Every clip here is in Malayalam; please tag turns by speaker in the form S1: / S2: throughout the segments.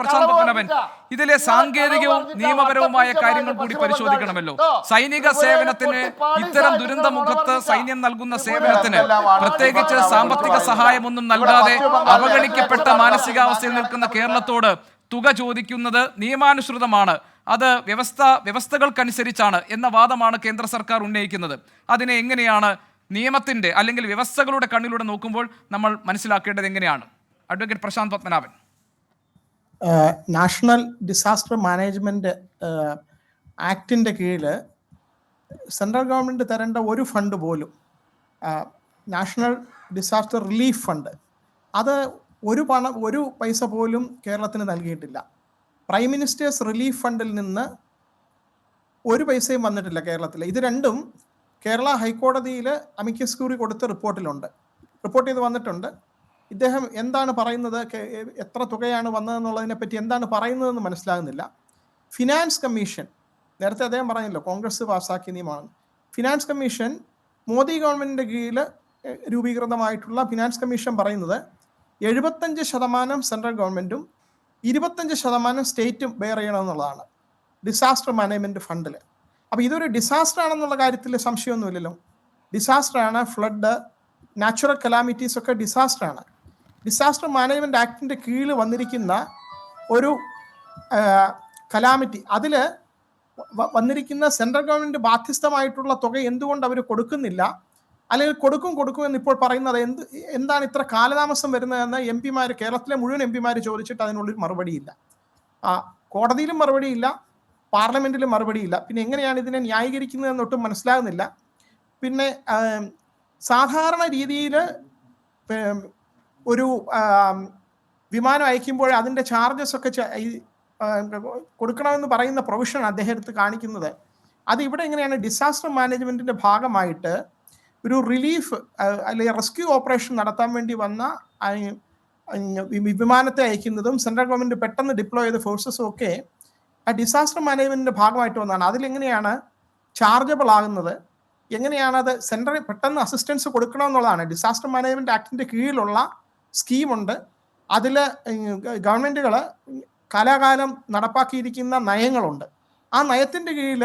S1: പ്രശാന്ത് പത്മനാഭൻ ഇതിലെ സാങ്കേതികവും നിയമപരവുമായ കാര്യങ്ങൾ കൂടി പരിശോധിക്കണമല്ലോ. സൈനിക സേവനത്തിന് ഇത്തരം ദുരന്തമുഖത്ത് സൈന്യം നൽകുന്ന സേവനത്തിന് പ്രത്യേകിച്ച് സാമ്പത്തിക സഹായമൊന്നും നൽകാതെ അവഗണിക്കപ്പെട്ട മാനസികാവസ്ഥയിൽ നിൽക്കുന്ന കേരളത്തോട് തുക ചോദിക്കുന്നത് നിയമാനുസൃതമാണ്. അത് വ്യവസ്ഥ വ്യവസ്ഥകൾക്കനുസരിച്ചാണ് എന്ന വാദമാണ് കേന്ദ്ര സർക്കാർ ഉന്നയിക്കുന്നത്. അതിനെ എങ്ങനെയാണ് നിയമത്തിന്റെ അല്ലെങ്കിൽ വ്യവസ്ഥകളുടെ കണ്ണിലൂടെ നോക്കുമ്പോൾ നമ്മൾ മനസ്സിലാക്കേണ്ടത് എങ്ങനെയാണ്? Advocate Prashant Padmanabhan.
S2: National disaster management ആക്ടിന്റെ കീഴിൽ സെൻട്രൽ ഗവൺമെന്റ് തരേണ്ട ഒരു ഫണ്ട് പോലും നാഷണൽ ഡിസാസ്റ്റർ റിലീഫ് ഫണ്ട് അത് ഒരു പണം ഒരു പൈസ പോലും കേരളത്തിന് നൽകിയിട്ടില്ല. പ്രൈം മിനിസ്റ്റേഴ്സ് റിലീഫ് ഫണ്ടിൽ നിന്ന് ഒരു പൈസയും വന്നിട്ടില്ല കേരളത്തിൽ ഇത് രണ്ടും കേരള ഹൈക്കോടതിയിൽ അമിക്കസ് ക്യൂറി കൊടുത്ത റിപ്പോർട്ടിലുണ്ട്. റിപ്പോർട്ട് ചെയ്ത് വന്നിട്ടുണ്ട്. ഇദ്ദേഹം എന്താണ് പറയുന്നത്? എത്ര തുകയാണ് വന്നതെന്നുള്ളതിനെ പറ്റി എന്താണ് പറയുന്നതെന്ന് മനസ്സിലാകുന്നില്ല. ഫിനാൻസ് കമ്മീഷൻ നേരത്തെ അദ്ദേഹം പറഞ്ഞല്ലോ കോൺഗ്രസ് പാസാക്കിയ നിയമമാണ്. ഫിനാൻസ് കമ്മീഷൻ മോദി ഗവൺമെന്റിന്റെ കീഴിൽ രൂപീകൃതമായിട്ടുള്ള ഫിനാൻസ് കമ്മീഷൻ പറയുന്നത് എഴുപത്തഞ്ച് ശതമാനം സെൻട്രൽ ഗവൺമെന്റും ഇരുപത്തഞ്ച് ശതമാനം സ്റ്റേറ്റും ബെയർ ചെയ്യണമെന്നുള്ളതാണ്. ഡിസാസ്റ്റർ മാനേജ്മെന്റ് ഫണ്ടിൽ അപ്പോൾ ഇതൊരു ഡിസാസ്റ്റർ ആണെന്നുള്ള കാര്യത്തിൽ സംശയമൊന്നുമില്ലല്ലോ. ഡിസാസ്റ്റർ ആണ് ഫ്ലഡ് നാച്ചുറൽ കലാമിറ്റീസ് ഒക്കെ ഡിസാസ്റ്റർ ആണ്. ഡിസാസ്റ്റർ മാനേജ്മെന്റ് ആക്ടിന്റെ കീഴിൽ വന്നിരിക്കുന്ന ഒരു കലാമിറ്റി അതിൽ വന്നിരിക്കുന്ന സെൻട്രൽ ഗവൺമെന്റ് ബാധ്യസ്ഥമായിട്ടുള്ള തുക എന്തുകൊണ്ട് അവർ കൊടുക്കുന്നില്ല? അല്ലെങ്കിൽ കൊടുക്കും കൊടുക്കും എന്ന് ഇപ്പോൾ പറയുന്നത് എന്ത് എന്താണ് ഇത്ര കാലതാമസം വരുന്നതെന്ന് എം പിമാർ കേരളത്തിലെ മുഴുവൻ എം പിമാർ ചോദിച്ചിട്ട് അതിനുള്ളിൽ മറുപടിയില്ല. ആ കോടതിയിലും മറുപടിയില്ല പാർലമെന്റിലും മറുപടിയില്ല. പിന്നെ എങ്ങനെയാണ് ഇതിനെ ന്യായീകരിക്കുന്നതെന്നൊട്ടും മനസ്സിലാകുന്നില്ല. പിന്നെ സാധാരണ രീതിയിൽ ഒരു വിമാനം അയക്കുമ്പോൾ അതിന്റെ ചാർജസ് ഒക്കെ കൊടുക്കണമെന്ന് പറയുന്ന പ്രൊവിഷൻ അദ്ദേഹത്തെ കാണിക്കുന്നത്. അത് ഇവിടെ എങ്ങനെയാണ് ഡിസാസ്റ്റർ മാനേജ്മെന്റിന്റെ ഭാഗമായിട്ട് ഒരു റിലീഫ് അല്ലെങ്കിൽ റെസ്ക്യൂ ഓപ്പറേഷൻ നടത്താൻ വേണ്ടി വന്ന വിമാനത്തെ അയക്കുന്നതും സെൻട്രൽ ഗവൺമെന്റ് പെട്ടെന്ന് ഡിപ്ലോയ് ചെയ്ത ഫോഴ്സസും ഒക്കെ ആ ഡിസാസ്റ്റർ മാനേജ്മെന്റിന്റെ ഭാഗമായിട്ട് വന്നതാണ്. അതിലെങ്ങനെയാണ് ചാർജബിൾ ആകുന്നത്? എങ്ങനെയാണ് അത് സെൻട്രൽ പെട്ടെന്ന് അസിസ്റ്റൻസ് കൊടുക്കണമെന്നുള്ളതാണ്. ഡിസാസ്റ്റർ മാനേജ്മെന്റ് ആക്ടിന്റെ കീഴിലുള്ള സ്കീമുണ്ട്. അതിൽ ഗവൺമെന്റുകൾ കാലാകാലം നടപ്പാക്കിയിരിക്കുന്ന നയങ്ങളുണ്ട്. ആ നയത്തിന്റെ കീഴിൽ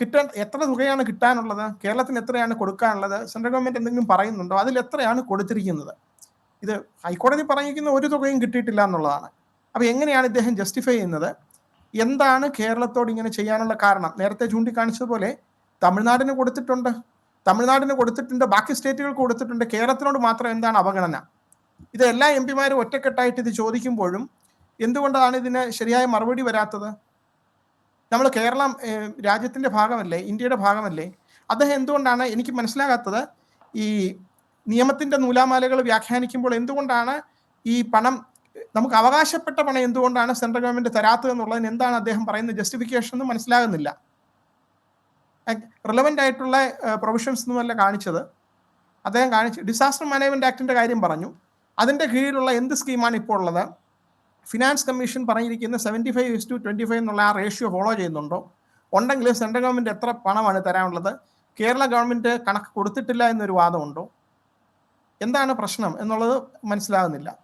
S2: കിട്ടാൻ എത്ര തുകയാണ് കിട്ടാനുള്ളത്? കേരളത്തിന് എത്രയാണ് കൊടുക്കാനുള്ളത്? സെൻട്രൽ ഗവൺമെന്റ് എന്തെങ്കിലും പറയുന്നുണ്ടോ? അതിൽ എത്രയാണ് കൊടുത്തിരിക്കുന്നത്? ഇത് ഹൈക്കോടതി പറഞ്ഞിരിക്കുന്ന ഒരു തുകയും കിട്ടിയിട്ടില്ല എന്നുള്ളതാണ്. അപ്പോൾ എങ്ങനെയാണ് ഇദ്ദേഹം ജസ്റ്റിഫൈ ചെയ്യുന്നത്? എന്താണ് കേരളത്തോട് ഇങ്ങനെ ചെയ്യാനുള്ള കാരണം? നേരത്തെ ചൂണ്ടിക്കാണിച്ചതുപോലെ തമിഴ്നാടിന് കൊടുത്തിട്ടുണ്ട്. തമിഴ്നാടിന് കൊടുത്തിട്ടുണ്ട് ബാക്കി സ്റ്റേറ്റുകൾക്ക് കൊടുത്തിട്ടുണ്ട്. കേരളത്തിനോട് മാത്രം എന്താണ് അവഗണന? ഇത് എല്ലാ എം പിമാരും ഒറ്റക്കെട്ടായിട്ട് ഇത് ചോദിക്കുമ്പോഴും എന്തുകൊണ്ടാണ് ഇതിന് ശരിയായ മറുപടി വരാത്തത്? നമ്മൾ കേരളം രാജ്യത്തിന്റെ ഭാഗമല്ലേ ഇന്ത്യയുടെ ഭാഗമല്ലേ? അദ്ദേഹം എന്തുകൊണ്ടാണ് എനിക്ക് മനസ്സിലാകാത്തത് ഈ നിയമത്തിന്റെ നൂലാമാലകൾ വ്യാഖ്യാനിക്കുമ്പോൾ എന്തുകൊണ്ടാണ് ഈ പണം നമുക്ക് അവകാശപ്പെട്ട പണം എന്തുകൊണ്ടാണ് സെൻട്രൽ ഗവൺമെന്റ് തരാത്തത് എന്നുള്ളതിന് എന്താണ് അദ്ദേഹം പറയുന്ന ജസ്റ്റിഫിക്കേഷൻ എന്ന് മനസ്സിലാകുന്നില്ല. റിലവന്റ് ആയിട്ടുള്ള പ്രൊവിഷൻസ് ഒന്നുമല്ല കാണിച്ചത്. അദ്ദേഹം കാണിച്ചു ഡിസാസ്റ്റർ മാനേജ്മെന്റ് ആക്ടിന്റെ കാര്യം പറഞ്ഞു. അതിന്റെ കീഴിലുള്ള എന്ത് സ്കീമാണ് ഇപ്പോൾ ഉള്ളത്? ഫിനാൻസ് കമ്മീഷൻ പറഞ്ഞിരിക്കുന്ന seventy five is to twenty five എന്നുള്ള ആ റേഷ്യോ ഫോളോ ചെയ്യുന്നുണ്ടോ? ഉണ്ടെങ്കിൽ സെൻട്രൽ ഗവൺമെന്റ് എത്ര പണമാണ് തരാനുള്ളത്? കേരള ഗവൺമെന്റ് കണക്ക് കൊടുത്തിട്ടില്ല എന്നൊരു വാദമുണ്ടോ? എന്താണ് പ്രശ്നം എന്നുള്ളത് മനസ്സിലാകുന്നില്ല.